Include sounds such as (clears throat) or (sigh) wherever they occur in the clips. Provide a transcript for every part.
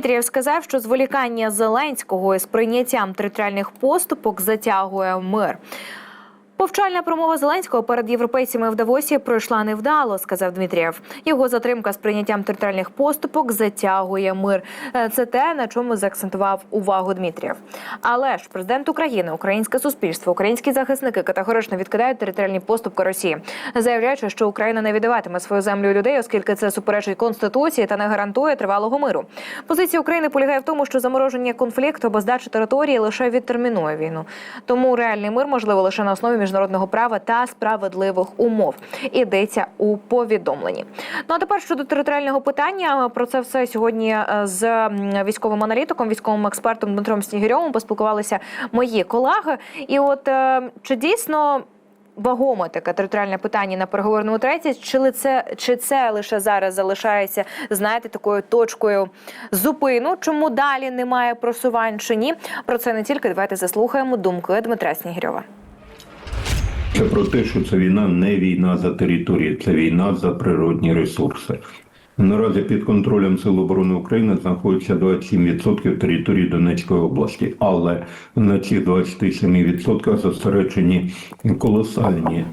Дмитрієв сказав, що зволікання Зеленського із прийняттям територіальних поступок затягує мир. Повчальна промова Зеленського перед європейцями в Давосі пройшла невдало, сказав Дмитрієв. Його затримка з прийняттям територіальних поступок затягує мир. Е, Це те, на чому заакцентував увагу Дмитрієв. Але ж президент України, українське суспільство, українські захисники категорично відкидають територіальні поступки Росії, заявляючи, що Україна не віддаватиме свою землю людей, оскільки це суперечить конституції та не гарантує тривалого миру. Позиція України полягає в тому, що замороження конфлікту або здача території лише відтермінує війну. Тому реальний мир можливо лише на основі міжнародного права та справедливих умов. Ідеться у повідомленні. Ну а тепер щодо територіального питання. Про це все сьогодні е, з військовим аналітиком, військовим експертом Дмитром Снігирьовим поспілкувалися мої колеги. І от е, чи дійсно. Вагоме таке територіальне питання на переговорному треті. Чи це чи це лише зараз залишається, знаєте, такою точкою зупину? Чому далі немає просувань чи ні? Про це не тільки давайте заслухаємо думки Дмитра Снігирьова. Це про те, що це війна не війна за території, це війна за природні ресурси. Наразі під контролем Сил оборони України знаходиться 27% території Донецької області, але на цих 27% зосереджені колосальні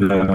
е,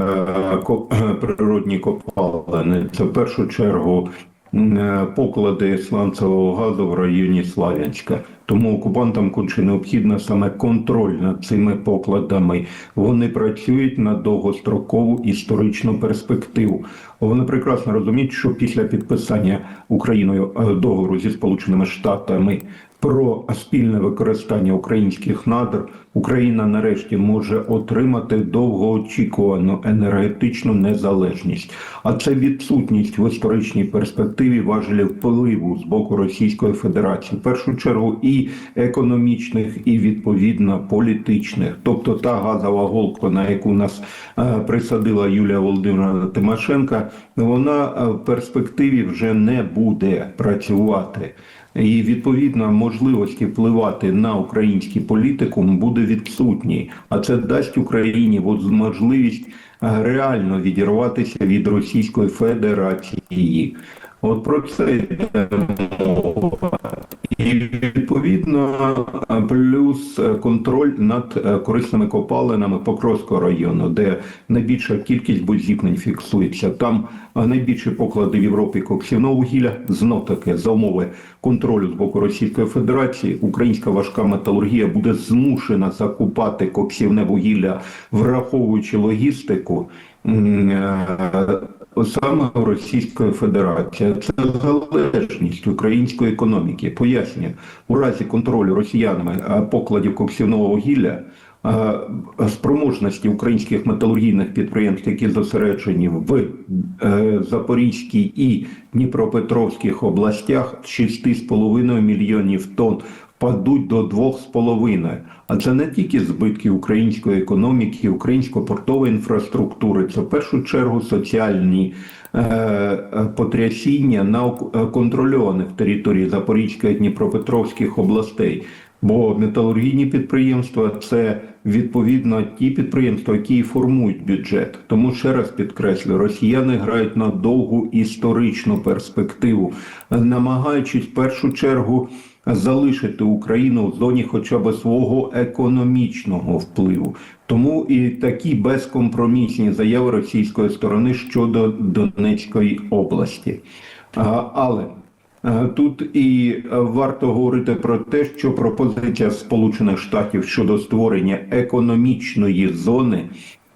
природні копалини. Це в першу чергу е, поклади сланцевого газу в районі Славянська. Тому окупантам конче необхідно саме контроль над цими покладами. Вони працюють на довгострокову історичну перспективу. Вони прекрасно розуміють, що після підписання Україною е, договору зі Сполученими Штатами про спільне використання українських надр Україна нарешті може отримати довгоочікувану енергетичну незалежність. А це відсутність в історичній перспективі важелів впливу з боку Російської Федерації, в першу чергу і економічних, і відповідно політичних. Тобто та газова голка, на яку нас е, присадила Юлія Володимировна Тимошенка, вона е, в перспективі вже не буде працювати. І відповідно можливості впливати на український політикум буде відсутній, а це дасть Україні можливість е, реально відірватися від Російської Федерації. От про це йде мова. І відповідно е, плюс е, контроль над е, корисними копалинами Покровського району, де найбільша кількість будь-зіткнень фіксується. Там найбільші поклади в Європі коксівного вугілля. Знов таки за умови контролю з боку Російської Федерації українська важка металургія буде змушена закупати коксівне вугілля, враховуючи логістику. Саме Російської Федерації це залежність української економіки. Пояснюю, у разі контролю росіянами покладів коксівного вугілля спроможності українських металургійних підприємств, які зосереджені в е, Запорізькій і Дніпропетровських областях, 6,5 мільйонів тонн впадуть до 2,5. А це не тільки збитки української економіки, української портової інфраструктури, це в першу чергу соціальні е, е, потрясіння на е, контрольованих території Запорізької Дніпропетровських областей. Бо металургійні підприємства це відповідно ті підприємства, які формують бюджет. Тому ще раз підкреслю, росіяни грають на довгу історичну перспективу, намагаючись в першу чергу залишити Україну в зоні хоча б свого економічного впливу. Тому і такі безкомпромісні заяви російської сторони щодо Донецької області. Але тут і варто говорити про те, що пропозиція Сполучених Штатів щодо створення економічної зони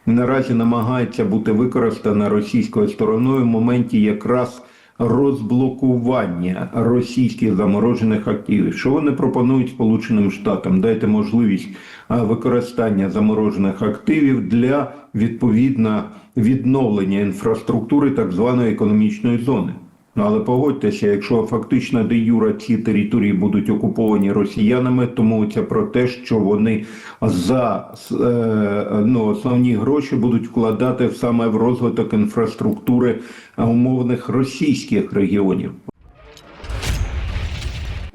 наразі намагається бути використана російською стороною в моменті якраз розблокування російських заморожених активів. Що вони пропонують Сполученим Штатам? Дайте можливість використання заморожених активів для відповідно відновлення інфраструктури так званої економічної зони. Ну, але погодьтеся, якщо фактично де юра ці території будуть окуповані росіянами, тому це про те, що вони за е, ну, основні гроші будуть вкладати саме в розвиток інфраструктури умовних російських регіонів.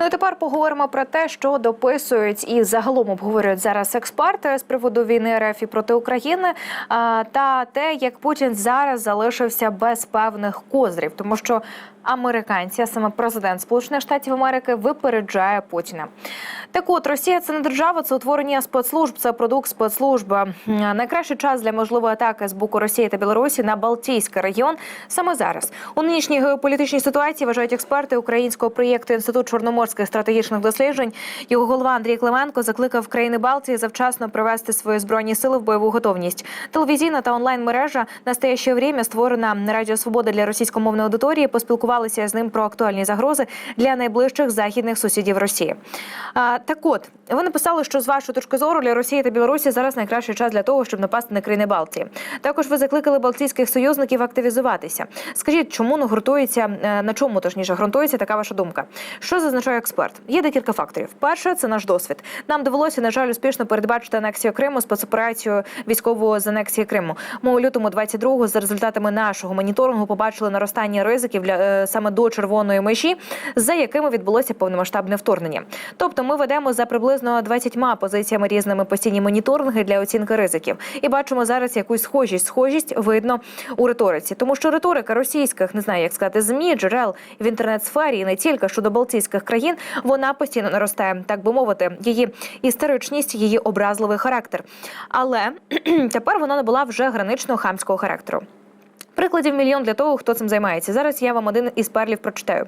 Ну і тепер поговоримо про те, що дописують і загалом обговорюють зараз експерти з приводу війни РФ і проти України та те, як Путін зараз залишився без певних козрів, тому що американці, а саме президент Сполучених Штатів Америки випереджає Путіна. Так от Росія це не держава, це утворення спецслужб, це продукт спецслужби. Найкращий час для можливої атаки з боку Росії та Білорусі на Балтійський регіон саме зараз. У нинішній геополітичній ситуації вважають експерти українського проєкту Інститут чорноморських стратегічних досліджень. Його голова Андрій Клименко закликав країни Балтії завчасно привести свої збройні сили в бойову готовність. Телевізійна та онлайн мережа настояще время створена на Радіо Свобода для російськомовної аудиторії. Поспілкувалися з ним про актуальні загрози для найближчих західних сусідів Росії. А, так от ви написали, що з вашої точки зору для Росії та Білорусі зараз найкращий час для того, щоб напасти на країни Балтії. Також ви закликали балтійських союзників активізуватися. Скажіть, чому не ґрунтується е, на чому точніше ґрунтується така ваша думка? Що зазначає експерт? Є декілька факторів. Перше, це наш досвід. Нам довелося, на жаль, успішно передбачити анексію Криму, спецоперацію військового з анексії Криму. Ми у лютому 22-го за результатами нашого моніторингу побачили наростання ризиків для е, саме до червоної межі, за якими відбулося повномасштабне вторгнення. Тобто, ми ведемо за приблизно 20 позиціями різними постійні моніторинги для оцінки ризиків, і бачимо зараз якусь схожість. Схожість видно у риториці, тому що риторика російських не знаю, як сказати, змі джерел в інтернет-сфері і не тільки щодо балтійських країн, вона постійно наростає, так би мовити, її історичність, її образливий характер. Але (clears throat) тепер вона набула вже гранично хамського характеру. Прикладів мільйон для того, хто цим займається. Зараз я вам один із перлів прочитаю.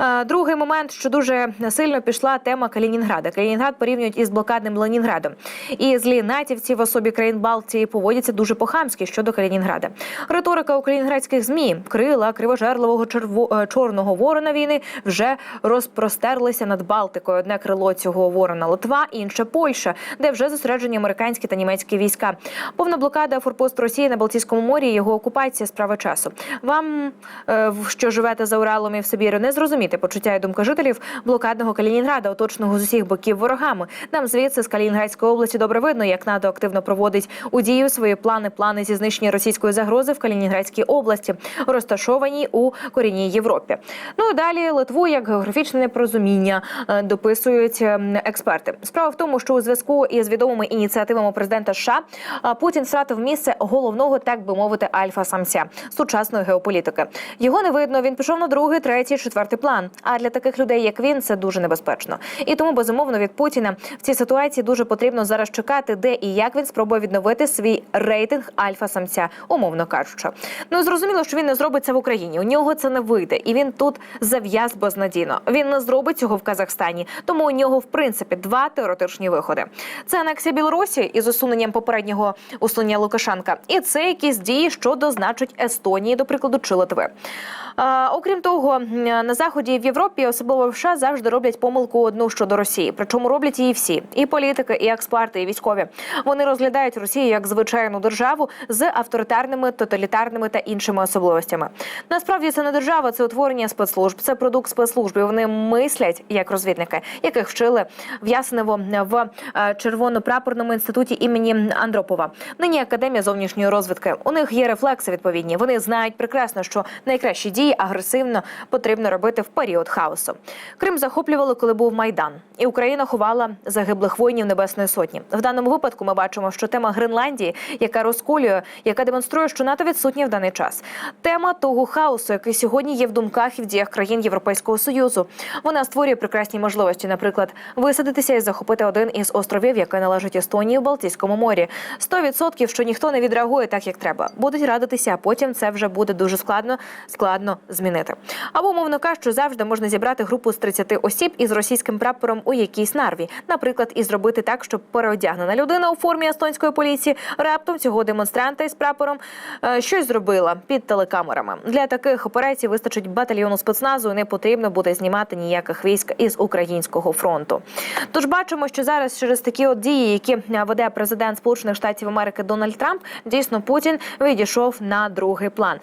Е, Другий момент, що дуже сильно пішла тема Калінінграда. Калінінград порівнюють із блокадним Ленінградом. І злі натівці в особі країн Балтії поводяться дуже по-хамськи щодо Калінінграда. Риторика у калінінградських змі крила кривожерливого черво... е, чорного ворона війни вже розпростерлися над Балтикою. Одне крило цього ворона Литва, інше Польща, де вже зосереджені американські та німецькі війська. Повна блокада форпост Росії на Балтійському морі. Його окупація справа часу. Вам, е, що живете за Уралом і в Сибірі, не зрозуміти почуття і думка жителів блокадного Калінінграда, оточеного з усіх боків ворогами. Нам звідси з Калінінградської області добре видно, як НАТО активно проводить у дію свої плани, плани зі знищення російської загрози в Калінінградській області, розташованій у корінній Європі. Ну і далі Литву як географічне непорозуміння е, дописують експерти. Справа в тому, що у зв'язку із відомими ініціативами президента США е, Путін втратив місце головного, так би мовити, альфа-самця сучасної геополітики. Його не видно. Він пішов на другий, третій, четвертий план. А для таких людей, як він, це дуже небезпечно. І тому безумовно від Путіна в цій ситуації дуже потрібно зараз чекати, де і як він спробує відновити свій рейтинг альфа-самця, умовно кажучи. Ну зрозуміло, що він не зробить це в Україні. У нього це не вийде, і він тут зав'яз безнадійно. Він не зробить цього в Казахстані. Тому у нього в принципі два теоретичні виходи: це анексія Білорусі із усуненням попереднього усунення Лукашенка, і це якісь дії щодо значить Естонії, до прикладу, чи Литви. Окрім того, на заході в Європі, особливо в США, завжди роблять помилку одну щодо Росії. Причому роблять її всі: і політики, і експерти, і військові. Вони розглядають Росію як звичайну державу з авторитарними, тоталітарними та іншими особливостями. Насправді це не держава, це утворення спецслужб, це продукт спецслужб. і Вони мислять як розвідники, яких вчили в Ясенево в е, червоно-прапорному інституті імені Андропова. Нині академія зовнішньої розвідки. У них є рефлекси відповідні. Вони знають прекрасно, що найкращі дії агресивно потрібно робити в період хаосу. Крим захоплювали, коли був майдан, і Україна ховала загиблих воїнів Небесної Сотні. В даному випадку ми бачимо, що тема Гренландії, яка розколює, яка демонструє, що НАТО відсутня в даний час. Тема того хаосу, який сьогодні є в думках і в діях країн Європейського союзу. Вона створює прекрасні можливості, наприклад, висадитися і захопити один із островів, який належить Естонії в Балтійському морі. 100% що ніхто не відреагує так, як треба. Будуть радитися, а потім це вже буде дуже складно складно змінити. Або, мовно кажучи, завжди можна зібрати групу з 30 осіб із російським прапором у якійсь нарві, наприклад, і зробити так, щоб переодягнена людина у формі естонської поліції раптом цього демонстранта із прапором е, щось зробила під телекамерами. Для таких операцій вистачить батальйону спецназу. і Не потрібно буде знімати ніяких військ із українського фронту. Тож бачимо, що зараз через такі от дії, які веде президент Сполучених Штатів Америки Дональд Трамп, дійсно Путін відійшов на другий план.